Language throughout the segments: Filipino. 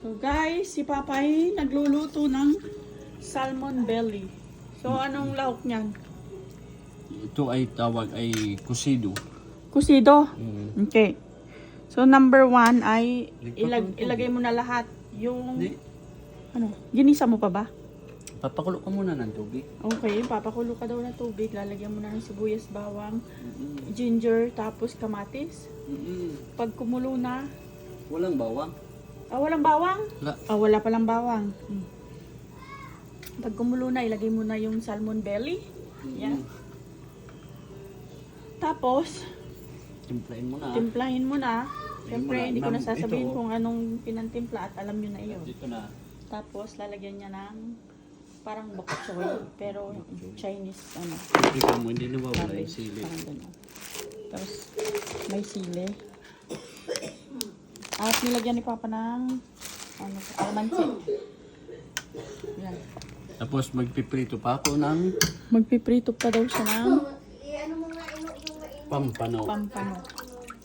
So guys, si Papa ay nagluluto ng salmon belly. So anong lahok niyan? Ito ay tawag ay kusido. Kusido. Mm. Okay. So number one ay ilag, ilagay mo na lahat yung Hindi, ano, ginisa mo pa ba? papakulo ka muna ng tubig. Okay, papakulo ka daw na tubig, lalagyan mo na ng sibuyas, bawang, ginger, tapos kamatis. Mm-mm. Pag kumulo na, Walang bawang. Ah, walang bawang? Wala. Ah, wala palang bawang. Hmm. Pag kumulo na, ilagay mo na yung salmon belly. Yan. Tapos, Timplahin mo na. timplahin mo na. Siyempre, hindi ko na sasabihin ito. kung anong pinantimpla at alam nyo na iyon. Dito na. Tapos, lalagyan niya ng parang bok choy, pero Chinese, ano, Ikaw mo, hindi nawawala yung sili. parang gano'n. Tapos, may sili. At nilagyan ni Papa ng, ano, alamansi. Yan. Tapos magpiprito pa ako ng Magpiprito pa daw siya ng pampano. pampano.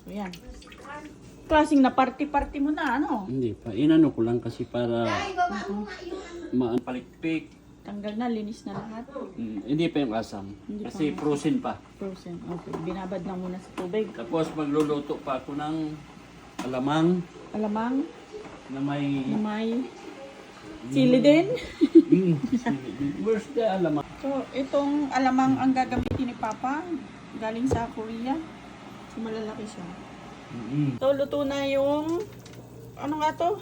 So, yan. Klaseng na party-party mo na, ano? Hindi pa. Inano ko lang kasi para maapalikpik. Tanggal na, linis na lahat. Mm, hindi pa yung asam. Hindi Kasi pa. frozen pa. Frozen. Okay. Binabad lang muna sa tubig. Tapos magluluto pa ako ng alamang Alamang na may... na may sili din. Mm, Where's the alamang? So, itong alamang ang gagamitin ni Papa. Galing sa Korea. So, malalaki siya. Mm. So, luto na yung... Ano nga to?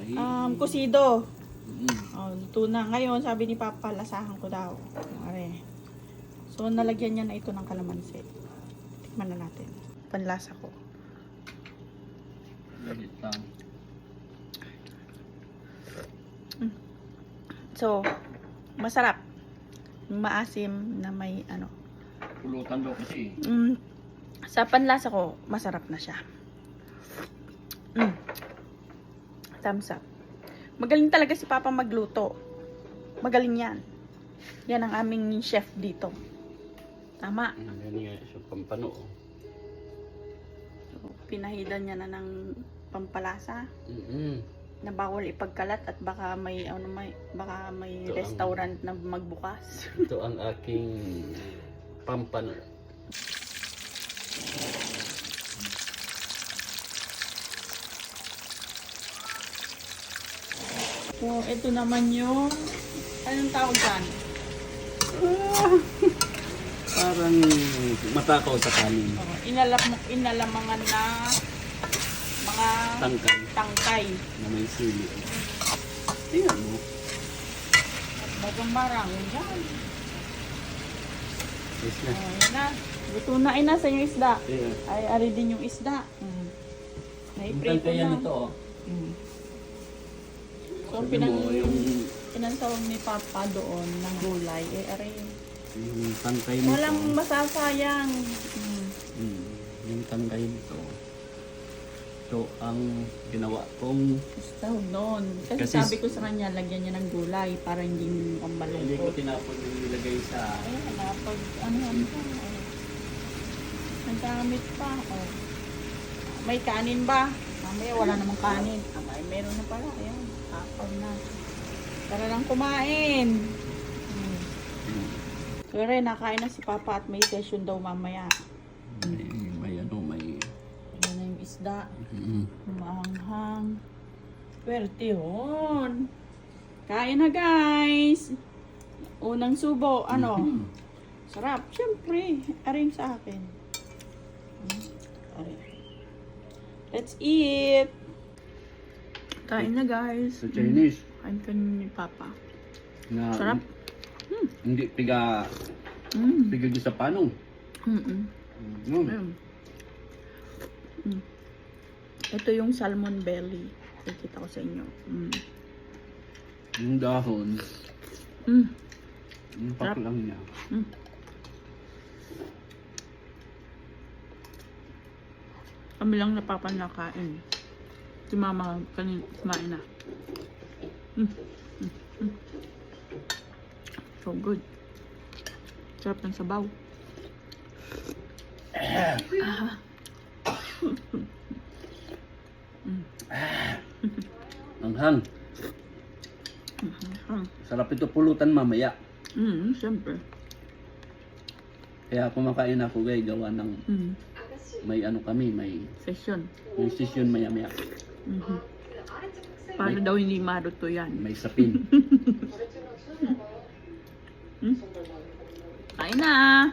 Ay. Um, kusido. Mm. Oh, luto na. Ngayon, sabi ni Papa, lasahan ko daw. Are. So, nalagyan niya na ito ng kalamansi. Tikman na natin. Panlasa ko. So, masarap. Maasim na may ano. Pulutan daw kasi. Mm, sa panlasa ko, masarap na siya. Mm. Thumbs up. Magaling talaga si Papa magluto. Magaling yan. Yan ang aming chef dito. Tama. Yan nga siya pampano. So, pinahidan niya na ng pampalasa Mm-mm. na bawal ipagkalat at baka may ano may baka may Ito ang- restaurant na magbukas. Ito ang aking pampano. So, ito naman yung anong tawag dyan? Parang matakaw sa kanin. Oh, inalam inalamangan na mga Tangkay tangkay. na may sili. Tingnan mo. At bagang barang. Yan. Yes na. Oh, yan na. Luto na ina sa yung isda. Yeah. Ay, ari din yung isda. Mm. Ang Naiprito tangkayan na. nito oh. Mm. So, Sabi pinang, mo, yung, pinansawag ni Papa doon ng gulay. Eh, ari. yung tangkay nito. Walang masasayang. Mm. Mm, yung tangkay nito. So, ang ginawa kong Basta noon. Kasi, Kasi- sabi ko sa kanya, lagyan niya ng gulay para hindi hindi ko kambalungkot. tinapon yung nilagay sa Ayan, napag, ano, ano pa, oh. Nagkamit pa, oh. May kanin ba? Mamaya wala namang kanin. Ah, may meron na pala, ayan. Kapag na. Tara lang kumain. Hmm. mm, rin, nakain na si Papa at may session daw mamaya. may, isda. mm, Maanghang. Pwerte hon. Kain na guys. Unang subo, ano? mm, Sarap. Siyempre, aring sa akin. Mm, aring. Let's eat! Kain na guys. sa Chinese Kain ka ni Papa. na Sarap. hindi piga Mm. piga sa panong. Mm-mm. Mm. Ayun. Mm. Ito yung salmon belly. Ikita ko sa inyo. Mm. Yung dahon, Mm. yung pak Sarap. lang niya. Mm. Kami lang napapanakain. Si mama kanin kumain na. Mm. Mm. Mm. So good. Sarap ng sabaw. Ah. Mm. Anghang. Mm. Sarap ito pulutan mamaya. Mm, siyempre. Kaya kumakain ako guys, gawa ng Mm. may ano kami, may, Session. may session maya maya. Mhm. Paano daw hindi maruto yan? May sapin. Kain na!